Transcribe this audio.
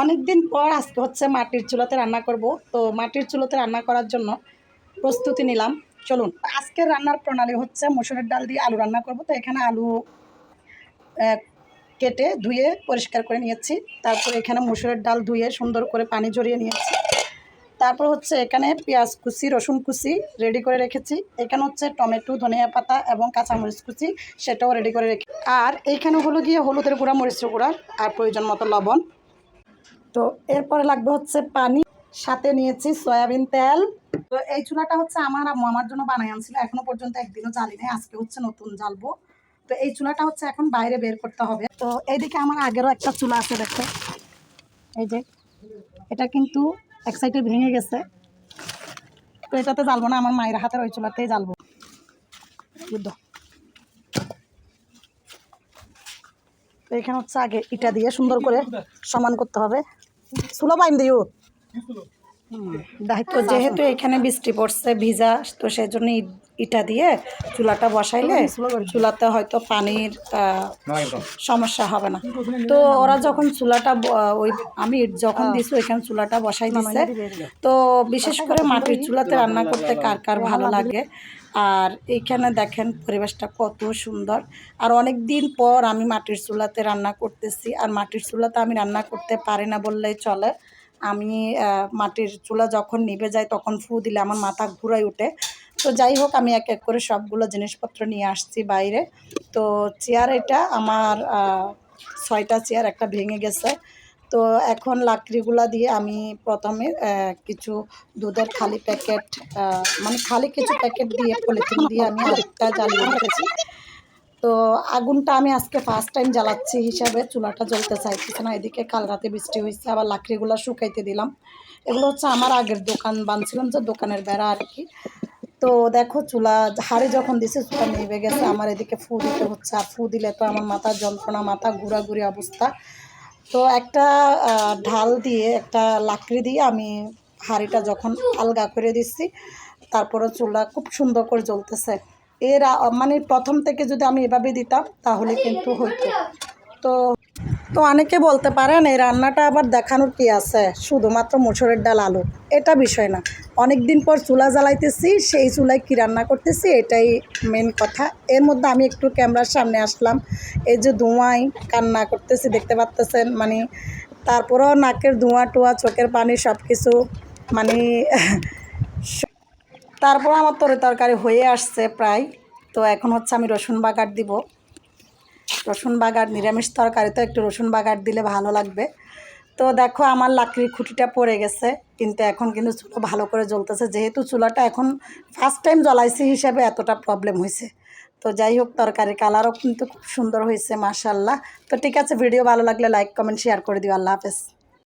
অনেক দিন পর আজকে হচ্ছে মাটির চুলাতে রান্না করব। তো মাটির চুলাতে রান্না করার জন্য প্রস্তুতি নিলাম। চলুন, আজকের রান্নার প্রণালী হচ্ছে মসুরের ডাল দিয়ে আলু রান্না করব। তো এখানে আলু কেটে ধুয়ে পরিষ্কার করে নিয়েছি। তারপর এখানে মসুরের ডাল ধুয়ে সুন্দর করে পানি জড়িয়ে নিয়েছি। তারপর হচ্ছে এখানে পেঁয়াজ কুচি, রসুন কুচি রেডি করে রেখেছি। এখানে হচ্ছে টমেটো, ধনিয়া পাতা এবং কাঁচামরিচ কুচি সেটাও রেডি করে রেখে আর এইখানে হলো গিয়ে হলুদের গুঁড়া, মরিচের গুঁড়া আর প্রয়োজন মতো লবণ। তো এরপরে লাগবে হচ্ছে পানি, সাথে নিয়েছি সয়াবিন তেল। তো এই চুলাটা হচ্ছে আমার আম্মু আমার জন্য বানাই আনছিল, এখনও পর্যন্ত একদিনও জ্বালি নেই, আজকে হচ্ছে নতুন জ্বালবো। তো এই চুলাটা হচ্ছে এখন বাইরে বের করতে হবে। তো এইদিকে আমার আগেরও একটা চুলা আছে, দেখো। এই যে, এটা কিন্তু এক সাইডে ভেঙে গেছে। তো এটাতে জ্বালবো না, আমার মায়ের হাতের ওই চুলাতেই জ্বালবো। বুদ্ধ। তো এখানে হচ্ছে আগে ইটা দিয়ে সুন্দর করে সমান করতে হবে। সুলো আইন দিও। তো যেহেতু এখানে বৃষ্টি পড়ছে ভিজা তো সেই জন্য ইট- ইটা দিয়ে চুলাটা বসাইলে চুলাতে হয়তো পানির সমস্যা হবে না। তো ওরা যখন চুলাটা ওই আমি যখন দিছি ওইখানে চুলাটা বসাই দিছে। তো বিশেষ করে মাটির চুলাতে রান্না করতে কার কার ভালো লাগে? আর এইখানে দেখেন পরিবেশটা কত সুন্দর। আর অনেক দিন পর আমি মাটির চুলাতে রান্না করতেছি আর মাটির চুলাতে আমি রান্না করতে পারি না বললেই চলে। আমি মাটির চুলা যখন নিভে যায় তখন ফু দিলে আমার মাথা ঘুরাই ওঠে তো যাই হোক, আমি এক এক করে সবগুলো জিনিসপত্র নিয়ে আসছি বাইরে। তো চেয়ার এটা, আমার ছয়টা চেয়ার, একটা ভেঙে গেছে। তো এখন লাকড়িগুলা দিয়ে আমি প্রথমে কিছু দুধের খালি প্যাকেট মানে খালি কিছু প্যাকেট দিয়ে পলিথিন দিয়ে আমি আরেকটা জ্বালিয়ে রেখেছি। তো আগুনটা আমি আজকে ফার্স্ট টাইম জ্বালাচ্ছি হিসাবে, চুলাটা জ্বলতে চাইতেছে না, এদিকে কাল রাতে বৃষ্টি হয়েছে আবার লাকড়িগুলো শুকাইতে দিলাম। এগুলো হচ্ছে আমার আগের দোকান, বানছিলাম যে দোকানের বেড়া আর কি। তো দেখো চুলা, হাড়ে যখন দিছে, চুলা নেবে গেছে, আমার এদিকে ফু দিতে হচ্ছে, আর ফু দিলে তো আমার মাথার যন্ত্রণা, মাথা ঘোরাঘুরি অবস্থা। তো একটা ঢাল দিয়ে, একটা লাকড়ি দিয়ে আমি হাঁড়িটা যখন আলগা করে দিচ্ছি, তারপরে চুলা খুব সুন্দর করে জ্বলতেছে। এর মানে প্রথম থেকে যদি আমি এভাবে দিতাম, তাহলে কিন্তু হইতো। তো তো অনেকে বলতে পারেন, এই রান্নাটা আবার দেখানোর কি আছে? শুধুমাত্র মুসুরের ডাল, আলু। এটা বিষয় না। অনেক দিন পর চুলা জ্বালাইতেছি, সেই চুলায় কি রান্না করতেছি এটাই মেন কথা। এর মধ্যে আমি একটু ক্যামেরার সামনে আসলাম। এই যে ধোঁয়াই কান্না করতেছি, দেখতে পাচ্তেছেন মানে তারপরেও নাকের ধোঁয়া টোয়া, চোখের পানি সব কিছু মানে তারপর আমার তরি তরকারি হয়ে আসছে প্রায়। তো এখন হচ্ছে আমি রসুন বাগার দিব। রসুন বাগার নিরামিষ তরকারি তো একটু রসুন বাগার দিলে ভালো লাগবে। তো দেখো আমার লাকড়ির খুঁটিটা পড়ে গেছে, কিন্তু এখন কিন্তু চুলো ভালো করে জ্বলতেছে। যেহেতু চুলাটা এখন ফার্স্ট টাইম জ্বলাইছি হিসাবে এতটা প্রবলেম হয়েছে তো যাই হোক তরকারি কালারও কিন্তু খুব সুন্দর হয়েছে মাশাল্লাহ তো ঠিক আছে ভিডিও ভালো লাগলে লাইক কমেন্ট শেয়ার করে দিও। আল্লাহ হাফেজ।